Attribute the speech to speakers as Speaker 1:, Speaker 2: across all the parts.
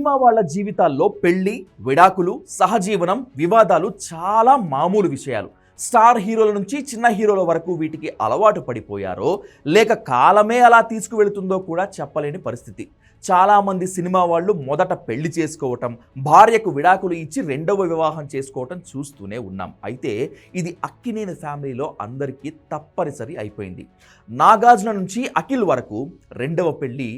Speaker 1: Cinema వాళ్ళ జీవితాల్లో పెళ్ళి విడాకులు సహజీవనం వివాదాలు చాలా మామూలు విషయాలు. స్టార్ హీరోల నుంచి చిన్న హీరోల వరకు వీటికి అలవాటు పడిపోయారో లేక కాలమే అలా తీసుకువెళుతుందో కూడా చెప్పలేని పరిస్థితి. చాలామంది సినిమా వాళ్ళు మొదట పెళ్ళి చేసుకోవటం భార్యకు విడాకులు ఇచ్చి రెండవ వివాహం చేసుకోవటం చూస్తూనే ఉన్నాం. అయితే ఇది అక్కినేని ఫ్యామిలీలో అందరికీ తప్పనిసరి అయిపోయింది. నాగార్జున నుంచి అఖిల్ వరకు రెండవ పెళ్ళి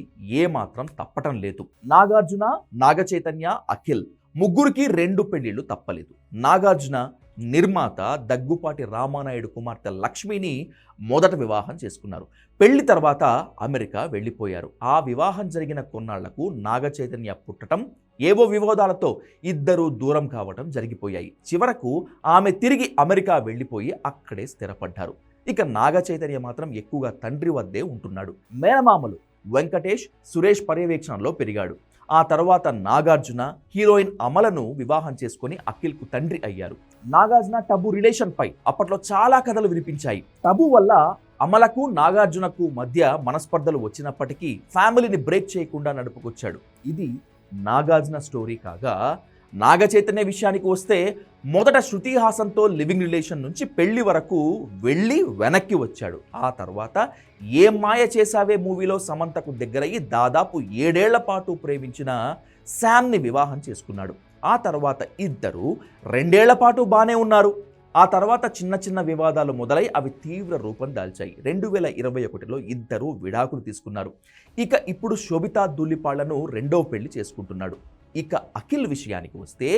Speaker 1: ఏమాత్రం తప్పటం లేదు. నాగార్జున నాగచైతన్య అఖిల్ ముగ్గురికి రెండు పెళ్ళిళ్ళు తప్పలేదు. నాగార్జున నిర్మాత దగ్గుపాటి రామానాయుడు కుమార్తె లక్ష్మిని మొదట వివాహం చేసుకున్నారు. పెళ్ళి తర్వాత అమెరికా వెళ్ళిపోయారు. ఆ వివాహం జరిగిన కొన్నాళ్ళకు నాగచైతన్య పుట్టడం ఏవో వివాదాలతో ఇద్దరూ దూరం కావటం జరిగిపోయాయి. చివరకు ఆమె తిరిగి అమెరికా వెళ్ళిపోయి అక్కడే స్థిరపడ్డారు. ఇక నాగచైతన్య మాత్రం ఎక్కువగా తండ్రి వద్దే ఉంటున్నాడు. మేనమామలు వెంకటేష్ సురేష్ పర్యవేక్షణలో పెరిగాడు. ఆ తర్వాత నాగార్జున హీరోయిన్ అమలను వివాహం చేసుకుని అఖిల్కు తండ్రి అయ్యారు. నాగార్జున టబు రిలేషన్ పై అప్పట్లో చాలా కథలు వినిపించాయి. టబు వల్ల అమలకు నాగార్జునకు మధ్య మనస్పర్ధలు వచ్చినప్పటికీ ఫ్యామిలీని బ్రేక్ చేయకుండా నడుపుకొచ్చాడు. ఇది నాగార్జున స్టోరీ కాగా నాగచైతన్య విషయానికి వస్తే మొదట శృతి హాసన్తో లివింగ్ రిలేషన్ నుంచి పెళ్ళి వరకు వెళ్ళి వెనక్కి వచ్చాడు. ఆ తర్వాత ఏ మాయ చేశావే మూవీలో సమంతకు దగ్గరయ్యి దాదాపు ఏడేళ్ళ పాటు ప్రేమించిన శామ్ని వివాహం చేసుకున్నాడు. ఆ తర్వాత ఇద్దరు రెండేళ్ళ పాటు బాగానే ఉన్నారు. ఆ తర్వాత చిన్న చిన్న వివాదాలు మొదలై అవి తీవ్ర రూపం దాల్చాయి. రెండు వేల ఇరవై ఒకటిలో ఇద్దరు విడాకులు తీసుకున్నారు. ఇక ఇప్పుడు శోభితా దుల్లిపాళ్ళను రెండో పెళ్ళి చేసుకుంటున్నాడు. ఇక అఖిల్ విషయానికి వస్తే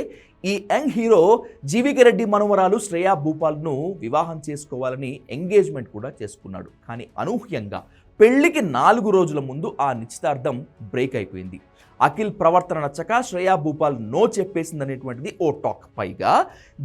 Speaker 1: ఈ యంగ్ హీరో జీవిక రెడ్డి మనవరాలు శ్రేయా భూపాల్ను వివాహం చేసుకోవాలని ఎంగేజ్మెంట్ కూడా చేసుకున్నాడు. కానీ అనూహ్యంగా పెళ్ళికి నాలుగు రోజుల ముందు ఆ నిశ్చితార్థం బ్రేక్ అయిపోయింది. అఖిల్ ప్రవర్తన నచ్చక శ్రేయా భూపాల్ నో చెప్పేసిందనేటువంటిది ఓ టాక్ పైగా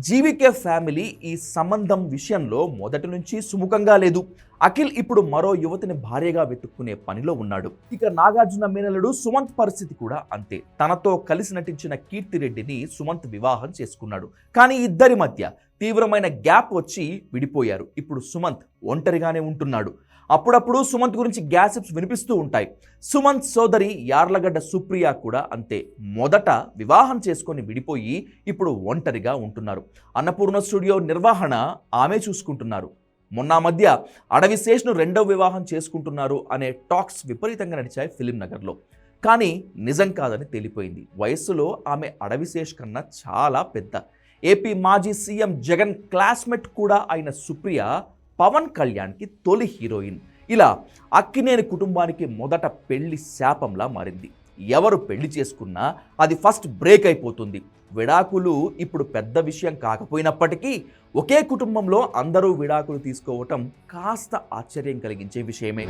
Speaker 1: జీవికే ఫ్యామిలీ ఈ సంబంధం విషయంలో మొదటి నుంచి సుముఖంగా లేదు. అఖిల్ ఇప్పుడు మరో యువతిని భార్యగా వెతుక్కునే పనిలో ఉన్నాడు. ఇక నాగార్జున మేనలుడు సుమంత్ పరిస్థితి కూడా అంతే. తనతో కలిసి నటించిన కీర్తిరెడ్డిని సుమంత్ వివాహం చేసుకున్నాడు. కానీ ఇద్దరి మధ్య తీవ్రమైన గ్యాప్ వచ్చి విడిపోయారు. ఇప్పుడు సుమంత్ ఒంటరిగానే ఉంటున్నాడు. అప్పుడప్పుడు సుమంత్ గురించి గ్యాసిప్స్ వినిపిస్తూ ఉంటాయి. సుమంత్ సోదరి యార్లగడ్డ సుప్రియ కూడా అంతే. మొదట వివాహం చేసుకొని విడిపోయి ఇప్పుడు ఒంటరిగా ఉంటున్నారు. అన్నపూర్ణ స్టూడియో నిర్వహణ ఆమె చూసుకుంటున్నారు. మొన్న మధ్య అడవి శేష్ను రెండవ వివాహం చేసుకుంటున్నారు అనే టాక్స్ విపరీతంగా నడిచాయి ఫిలిం నగర్లో. కానీ నిజం కాదని తేలిపోయింది. వయస్సులో ఆమె అడవి శేష్ కన్నా చాలా పెద్ద. ఏపీ మాజీ సీఎం జగన్ క్లాస్మేట్ కూడా అయిన సుప్రియ పవన్ కళ్యాణ్కి తొలి హీరోయిన్. ఇలా అక్కినేని కుటుంబానికి మొదట పెళ్ళి శాపంలా మారింది. ఎవరు పెళ్ళి చేసుకున్నా అది ఫస్ట్ బ్రేక్ అయిపోతుంది. విడాకులు ఇప్పుడు పెద్ద విషయం కాకపోయినప్పటికీ ఒకే కుటుంబంలో అందరూ విడాకులు తీసుకోవటం కాస్త ఆశ్చర్యం కలిగించే విషయమే.